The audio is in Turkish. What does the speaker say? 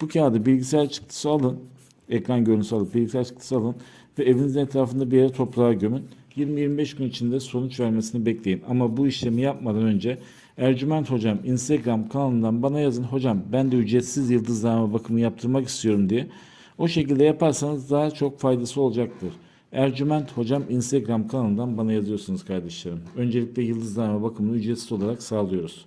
bu kağıdı bilgisayar çıktısı alın ekran görüntüsü alıp bilgisayar çıktısı alın ve evinizin etrafında bir yere toprağa gömün 20-25 gün içinde sonuç vermesini bekleyin ama bu işlemi yapmadan önce Ercüment Hocam Instagram kanalından bana yazın hocam ben de ücretsiz yıldızlama bakımı yaptırmak istiyorum diye o şekilde yaparsanız daha çok faydası olacaktır. Ercüment Hocam Instagram kanalından bana yazıyorsunuz kardeşlerim. Öncelikle yıldızlama bakımını ücretsiz olarak sağlıyoruz.